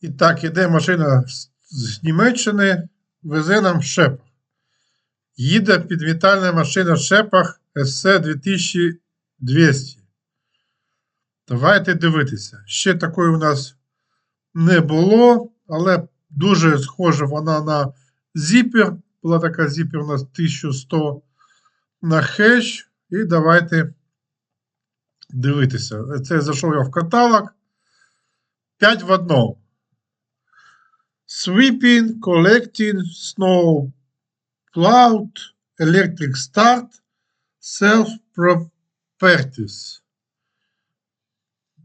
І так, іде машина з- Німеччини, везе нам шеп. Їде підвітальна машина шепах SC 2200. Давайте дивитися. Ще такої у нас не було, але дуже схожа вона на Zipper. Була така Zipper у нас 1100 на хеш. І давайте дивитися. Це зайшов я в каталог. 5 в одному. Sweeping, collecting, snow plowed, electric start, self-properties.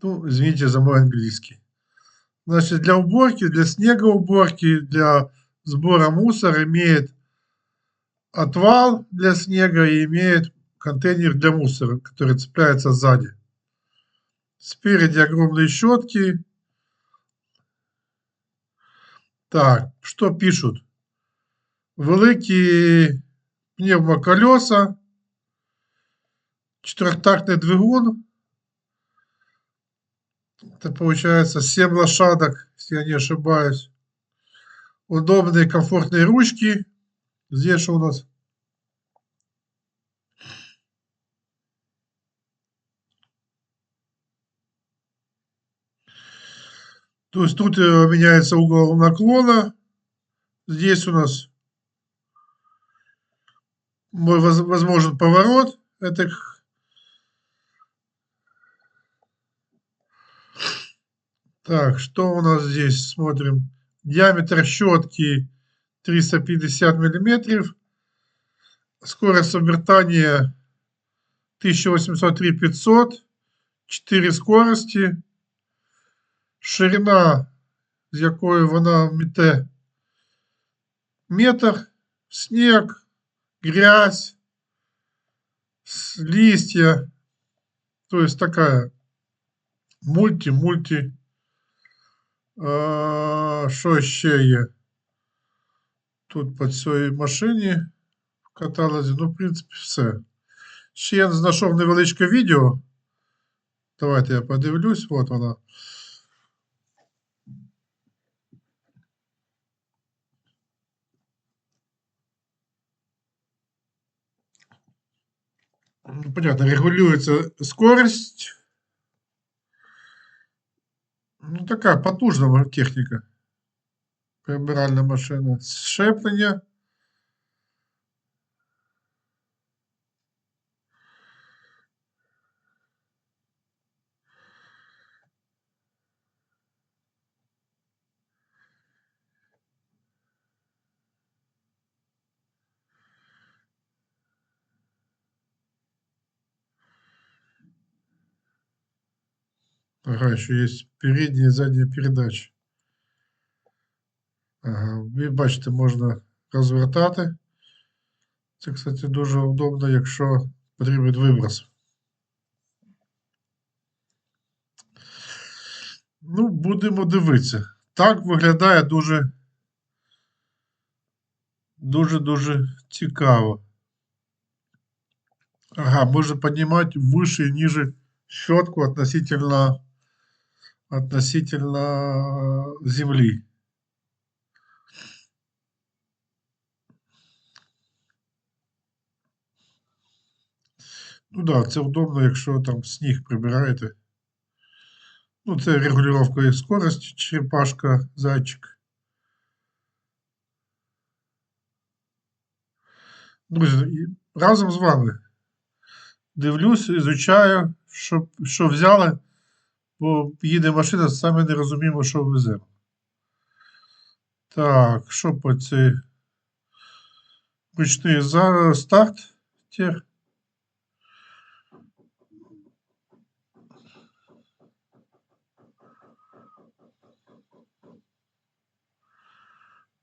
Ну, извините за мой английский. Значит, для уборки, для снегоуборки, для сбора мусора имеет отвал для снега и имеет контейнер для мусора, который цепляется сзади. Спереди огромные щетки. Так, что пишут? Великі пневмоколеса, четырехтактный двигун. Это получается 7 лошадок, если я не ошибаюсь. Удобные, комфортные ручки. Здесь что у нас? То есть тут э, меняется угол наклона. Здесь у нас мо- воз- возможен поворот. Это Так, что у нас здесь? Смотрим. Диаметр щетки 350 миллиметров. Скорость обертания 1803 500. 4 скорости Ширина, з якою вона мете метр, снег, грязь, с- листья. То есть такая мульти-мульти. А, Що ще є? Тут по цій машині в каталозі, ну, в принципі, все. Ще я знайшов невеличке відео. Давайте я подивлюсь, от вона. Понятно, регулюється скорость. Ну, такая потужная техніка. Прибиральна машина. Щеплення. Ага, еще есть передняя и задняя передача. Ага, ви бачите, можна розвертати. Це, кстати, дуже удобно, якщо потрібен виброс. Ну, будемо дивитися. Так виглядає дуже дуже-дуже цікаво. Ага, можно поднимать выше и ниже щетку относительно относительно земли. Ну да, це удобно, якщо там сніг прибираєте. Ну, це регулювання скорості, черепашка, зайчик. Друзі, разом з вами дивлюсь, ізучаю, що, що взяли, бо їде машина, самі не розуміємо, що веземо. Так, що по цей ручний старт тер.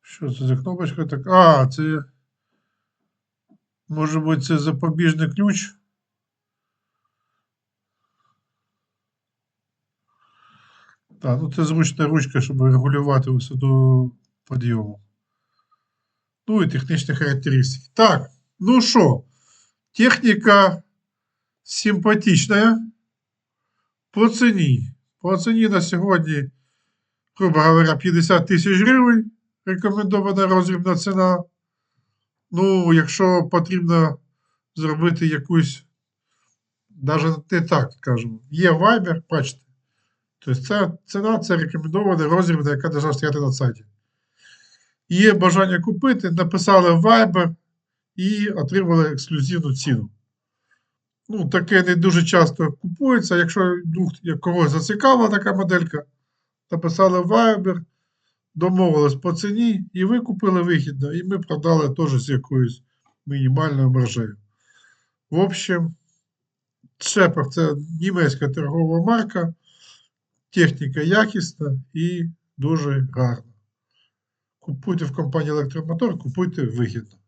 Що це за кнопочка так? А, це. Може бути, це запобіжний ключ. Так, ну це зручна ручка, щоб регулювати висоту підйому. Ну і технічні характеристики. Так, ну що, техніка симпатична. По ціні. По ціні на сьогодні грубо говоря, 50 тисяч гривень рекомендована розрібна ціна. Ну, якщо потрібно зробити якусь, навіть не так скажемо, є Viber, бачите. Тобто ця ціна це рекомендована розрібна, яка повинна стояти на сайті. Є бажання купити, написали Viber і отримали ексклюзивну ціну. Ну, таке не дуже часто купується. Якщо когось зацікавила така моделька, написали Viber, домовились по ціні, і ви купили вигідно, і ми продали теж з якоюсь мінімальною маржею. В общем, Шепер це німецька торгова марка, техніка якісна і дуже гарна. Купуйте в компанії Електромотор, купуйте вигідно.